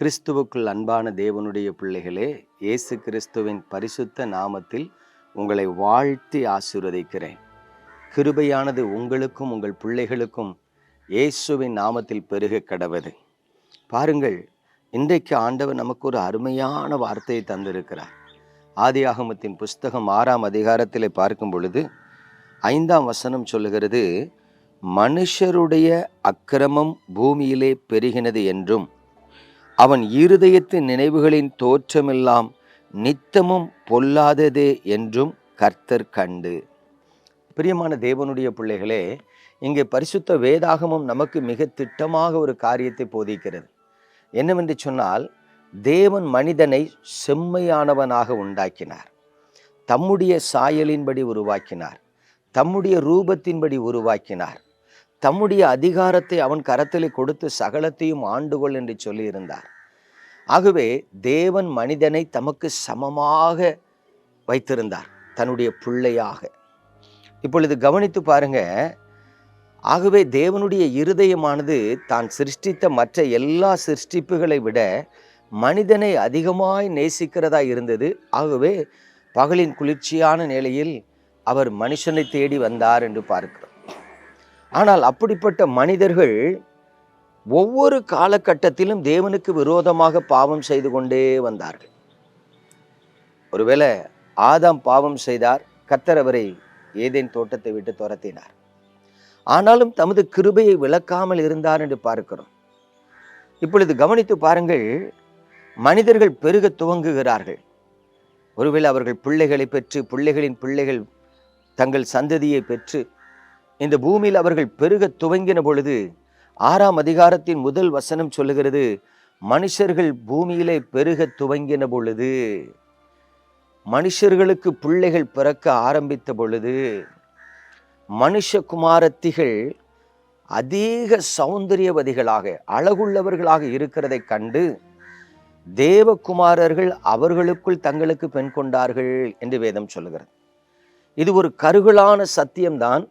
கிறிஸ்துவுக்குள் அன்பான தேவனுடைய பிள்ளைகளே இயேசு கிறிஸ்துவின் பரிசுத்த நாமத்தில் உங்களை வாழ்த்தி ஆசீர்வதிக்கிறேன். கிருபையானது உங்களுக்கும் உங்கள் பிள்ளைகளுக்கும் இயேசுவின் நாமத்தில் பெருக கடவது பாருங்கள் இன்றைக்கு ஆண்டவர் நமக்கு ஒரு அருமையான வார்த்தையை தந்திருக்கிறார். ஆதியாகமத்தின் புஸ்தகம் ஆறாம் அதிகாரத்தில் பார்க்கும் பொழுது ஐந்தாம் வசனம் சொல்லுகிறது மனுஷருடைய அக்கிரமம் பூமியிலே பெருகினது என்றும் அவன் இருதயத்தின் நினைவுகளின் தோற்றமெல்லாம் நித்தமும் பொல்லாததே என்றும் கர்த்தர் கண்டு. பிரியமான தேவனுடைய பிள்ளைகளே இங்கே பரிசுத்த வேதாகமும் நமக்கு மிக திட்டமாக ஒரு காரியத்தை போதிக்கிறது. என்னவென்று சொன்னால் தேவன் மனிதனை செம்மையானவனாக உண்டாக்கினார். தம்முடைய சாயலின்படி உருவாக்கினார். தம்முடைய ரூபத்தின்படி உருவாக்கினார். தம்முடைய அதிகாரத்தை அவன் கரத்தில் கொடுத்து சகலத்தையும் ஆண்டுகொள் என்று சொல்லியிருந்தார். ஆகவே தேவன் மனிதனை தமக்கு சமமாக வைத்திருந்தார் தன்னுடைய பிள்ளையாக. இப்பொழுது கவனித்து பாருங்க ஆகவே தேவனுடைய இருதயமானது தான் சிருஷ்டித்த மற்ற எல்லா சிருஷ்டிப்புகளை விட மனிதனை அதிகமாய் நேசிக்கிறதா இருந்தது. ஆகவே பகலின் குளிர்ச்சியான நிலையில் அவர் மனுஷனை தேடி வந்தார் என்று பார்க்கிறோம். ஆனால் அப்படிப்பட்ட மனிதர்கள் ஒவ்வொரு காலகட்டத்திலும் தேவனுக்கு விரோதமாக பாவம் செய்து கொண்டே வந்தார்கள். ஒருவேளை ஆதாம் பாவம் செய்தார் கத்தர் அவரை ஏதேன் தோட்டத்தை விட்டு துரத்தினார். ஆனாலும் தமது கிருபையை விளக்காமல் இருந்தார் என்று பார்க்கிறோம். இப்பொழுது கவனித்து பாருங்கள் மனிதர்கள் பெருக துவங்குகிறார்கள். ஒருவேளை அவர்கள் பிள்ளைகளை பெற்று பிள்ளைகளின் பிள்ளைகள் தங்கள் சந்ததியை பெற்று இந்த பூமியில் அவர்கள் பெருக துவங்கின பொழுது ஆறாம் அதிகாரத்தின் முதல் வசனம் சொல்லுகிறது மனுஷர்கள் பூமியிலே பெருக துவங்கின பொழுது மனுஷர்களுக்கு பிள்ளைகள் பிறக்க ஆரம்பித்த பொழுது மனுஷகுமாரத்திகள் அதிக சௌந்தரியவதிகளாக அழகுள்ளவர்களாக இருக்கிறதை கண்டு தேவகுமாரர்கள் அவர்களுக்குள் தங்களுக்கு பெண் கொண்டார்கள் என்று வேதம் சொல்லுகிறது. இது ஒரு கருகலான சத்தியம்தான்.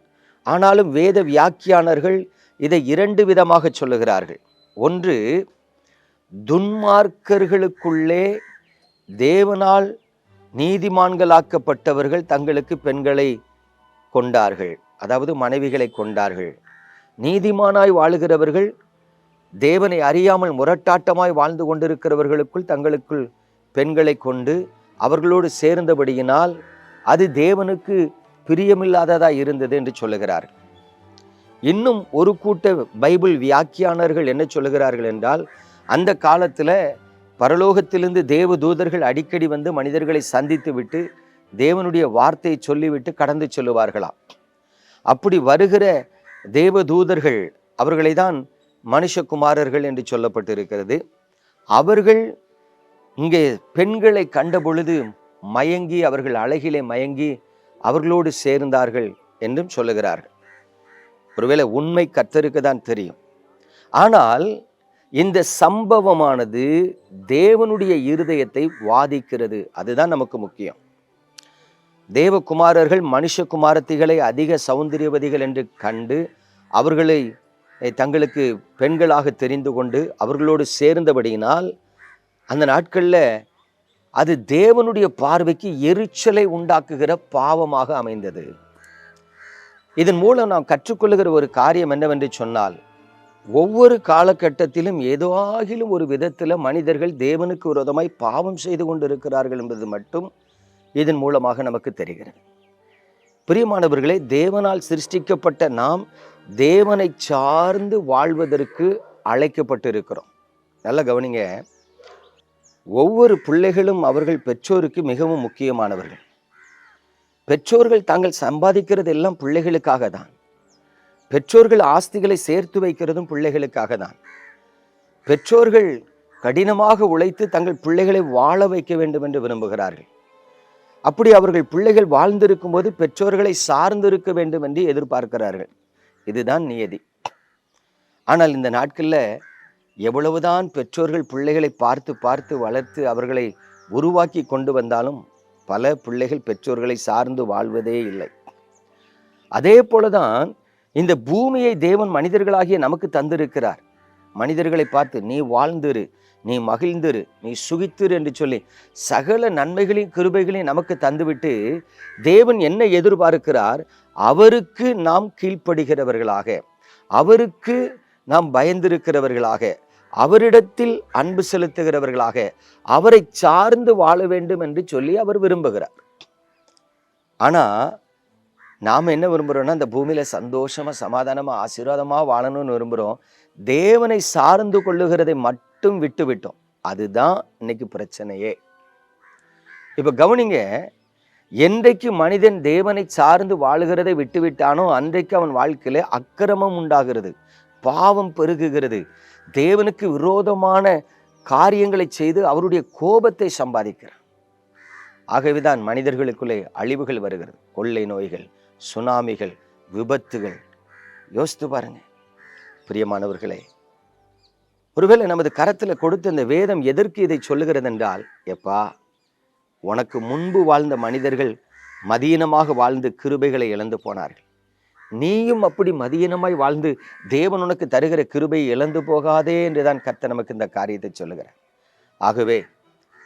ஆனாலும் வேத வியாக்கியானர்கள் இதை இரண்டு விதமாக சொல்லுகிறார்கள். ஒன்று துன்மார்க்கர்களுக்குள்ளே தேவனால் நீதிமான்களாக்கப்பட்டவர்கள் தங்களுக்கு பெண்களை கொண்டார்கள். அதாவது மனைவிகளை கொண்டார்கள். நீதிமானாய் வாழுகிறவர்கள் தேவனை அறியாமல் முரட்டாட்டமாய் வாழ்ந்து கொண்டிருக்கிறவர்களுக்குள் தங்களுக்குள் பெண்களை கொண்டு அவர்களோடு சேர்ந்தபடியினால் அது தேவனுக்கு பிரியமில்லாததாக இருந்தது என்று சொல்லுகிறார். இன்னும் ஒரு கூட்ட பைபிள் வியாக்கியானர்கள் என்ன சொல்லுகிறார்கள் என்றால் அந்த காலத்தில் பரலோகத்திலிருந்து தேவ தூதர்கள் அடிக்கடி வந்து மனிதர்களை சந்தித்து விட்டு தேவனுடைய வார்த்தையை சொல்லிவிட்டு கடந்து சொல்லுவார்களாம். அப்படி வருகிற தேவ தூதர்கள் அவர்களை தான் மனுஷகுமாரர்கள் என்று சொல்லப்பட்டிருக்கிறது. அவர்கள் இங்கே பெண்களை கண்ட பொழுது மயங்கி அவர்கள் அழகிலே மயங்கி அவர்களோடு சேர்ந்தார்கள் என்றும் சொல்லுகிறார்கள். ஒருவேளை உண்மை கத்தருக்கு தான் தெரியும். ஆனால் இந்த சம்பவமானது தேவனுடைய இருதயத்தை வாதிக்கிறது. அதுதான் நமக்கு முக்கியம். தேவகுமாரர்கள் மனுஷகுமாரத்திகளை அதிக சௌந்தரியவதிகள் என்று கண்டு அவர்களை தங்களுக்கு பெண்களாக தெரிந்து கொண்டு அவர்களோடு சேர்ந்தபடியினால் அந்த நாட்களில் அது தேவனுடைய பார்வைக்கு எரிச்சலை உண்டாக்குகிற பாவமாக அமைந்தது. இதன் மூலம் நாம் கற்றுக்கொள்ளுகிற ஒரு காரியம் என்னவென்று சொன்னால் ஒவ்வொரு காலகட்டத்திலும் ஏதோகிலும் ஒரு விதத்தில் மனிதர்கள் தேவனுக்கு விரோதமாய் பாவம் செய்து கொண்டிருக்கிறார்கள் என்பது மட்டும் இதன் மூலமாக நமக்கு தெரிகிறது. பிரியமானவர்களே தேவனால் சிருஷ்டிக்கப்பட்ட நாம் தேவனை சார்ந்து வாழ்வதற்கு அழைக்கப்பட்டு இருக்கிறோம் நல்ல கவனிங்க. ஒவ்வொரு பிள்ளைகளும் அவர்கள் பெற்றோருக்கு மிகவும் முக்கியமானவர்கள். பெற்றோர்கள் தாங்கள் சம்பாதிக்கிறது எல்லாம் பிள்ளைகளுக்காக தான். பெற்றோர்கள் ஆஸ்திகளை சேர்த்து வைக்கிறதும் பிள்ளைகளுக்காக தான். பெற்றோர்கள் கடினமாக உழைத்து தங்கள் பிள்ளைகளை வாழ வைக்க வேண்டும் என்று விரும்புகிறார்கள். அப்படி அவர்கள் பிள்ளைகள் வாழ்ந்திருக்கும் போது பெற்றோர்களை சார்ந்திருக்க வேண்டும் என்று எதிர்பார்க்கிறார்கள். இதுதான் நியதி. ஆனால் இந்த நாட்களில் எவ்வளவுதான் பெற்றோர்கள் பிள்ளைகளை பார்த்து பார்த்து வளர்த்து அவர்களை உருவாக்கி கொண்டு வந்தாலும் பல பிள்ளைகள் பெற்றோர்களை சார்ந்து வாழ்வதே இல்லை. அதே போலதான் இந்த பூமியை தேவன் மனிதர்களாகிய நமக்கு தந்திருக்கிறார். மனிதர்களை பார்த்து நீ வாழ்ந்திரு நீ மகிழ்ந்திரு நீ சுகித்திரு என்று சொல்லி சகல நன்மைகளையும் கிருபைகளையும் நமக்கு தந்துவிட்டு தேவன் என்ன எதிர்பார்க்கிறார்? அவருக்கு நாம் கீழ்ப்படுகிறவர்களாக அவருக்கு நாம் பயந்திருக்கிறவர்களாக அவரிடத்தில் அன்பு செலுத்துகிறவர்களாக அவரை சார்ந்து வாழ வேண்டும் என்று சொல்லி அவர் விரும்புகிறார். ஆனா நாம் என்ன விரும்புகிறோம்னா இந்த பூமியில சந்தோஷமா சமாதானமா ஆசீர்வாதமா வாழணும்னு விரும்புகிறோம் தேவனை சார்ந்து கொள்ளுகிறதை மட்டும் விட்டு விட்டோம். அதுதான் இன்னைக்கு பிரச்சனையே. இப்ப கவனிங்க என்றைக்கு மனிதன் தேவனை சார்ந்து வாழுகிறதை விட்டு விட்டானோ அன்றைக்கு அவன் வாழ்க்கையில அக்கிரமம் உண்டாகிறது. பாவம் பெருகுகிறது. தேவனுக்கு விரோதமான காரியங்களை செய்து அவருடைய கோபத்தை சம்பாதிக்கிறார். ஆகவேதான் மனிதர்களுக்குள்ளே அழிவுகள் வருகிறது. கொள்ளை நோய்கள் சுனாமிகள் விபத்துகள். யோசித்து பாருங்க. பிரியமானவர்களே ஒருவேளை நமது கரத்தில் கொடுத்த இந்த வேதம் எதற்கு இதை சொல்லுகிறது என்றால் எப்பா உனக்கு முன்பு வாழ்ந்த மனிதர்கள் மதீனமாக வாழ்ந்து கிருபைகளை இழந்து போனார்கள். நீயும் அப்படி மதியினமாய் வாழ்ந்து தேவன் உனக்கு தருகிற கிருபை இழந்து போகாதே என்றுதான் கர்த்தர் நமக்கு இந்த காரியத்தை சொல்லுகிறார். ஆகவே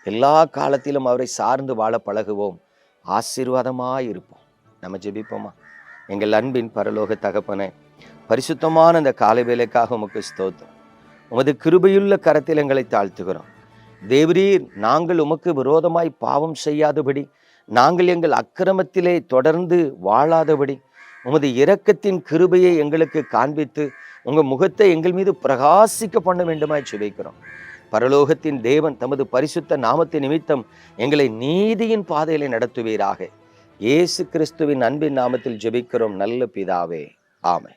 எல்லா காலத்திலும் அவரை சார்ந்து வாழ பழகுவோம். ஆசீர்வாதமாக இருப்போம். நம்ம ஜெபிப்போமா? எங்கள் அன்பின் பரலோக தகப்பனே பரிசுத்தமான இந்த காலை வேலைக்காக உமக்கு ஸ்தோத்திரம். உமது கிருபையுள்ள கரத்தில் எங்களை தாழ்த்துகிறோம். தேவரீர் நாங்கள் உமக்கு விரோதமாய் பாவம் செய்யாதபடி நாங்கள் எங்கள் அக்கிரமத்திலே தொடர்ந்து வாழாதபடி உமது இரக்கத்தின் கிருபையை எங்களுக்கு காண்பித்து உங்கள் முகத்தை எங்கள் மீது பிரகாசிக்க பண்ண வேண்டுமாய் சுவைக்கிறோம் பரலோகத்தின் தேவன் தமது பரிசுத்த நாமத்தின் நிமித்தம் எங்களை நீதியின் பாதையிலே நடத்துவீராக. இயேசு கிறிஸ்துவின் அன்பின் நாமத்தில் ஜெபிக்கிறோம். நல்ல பிதாவே. ஆமை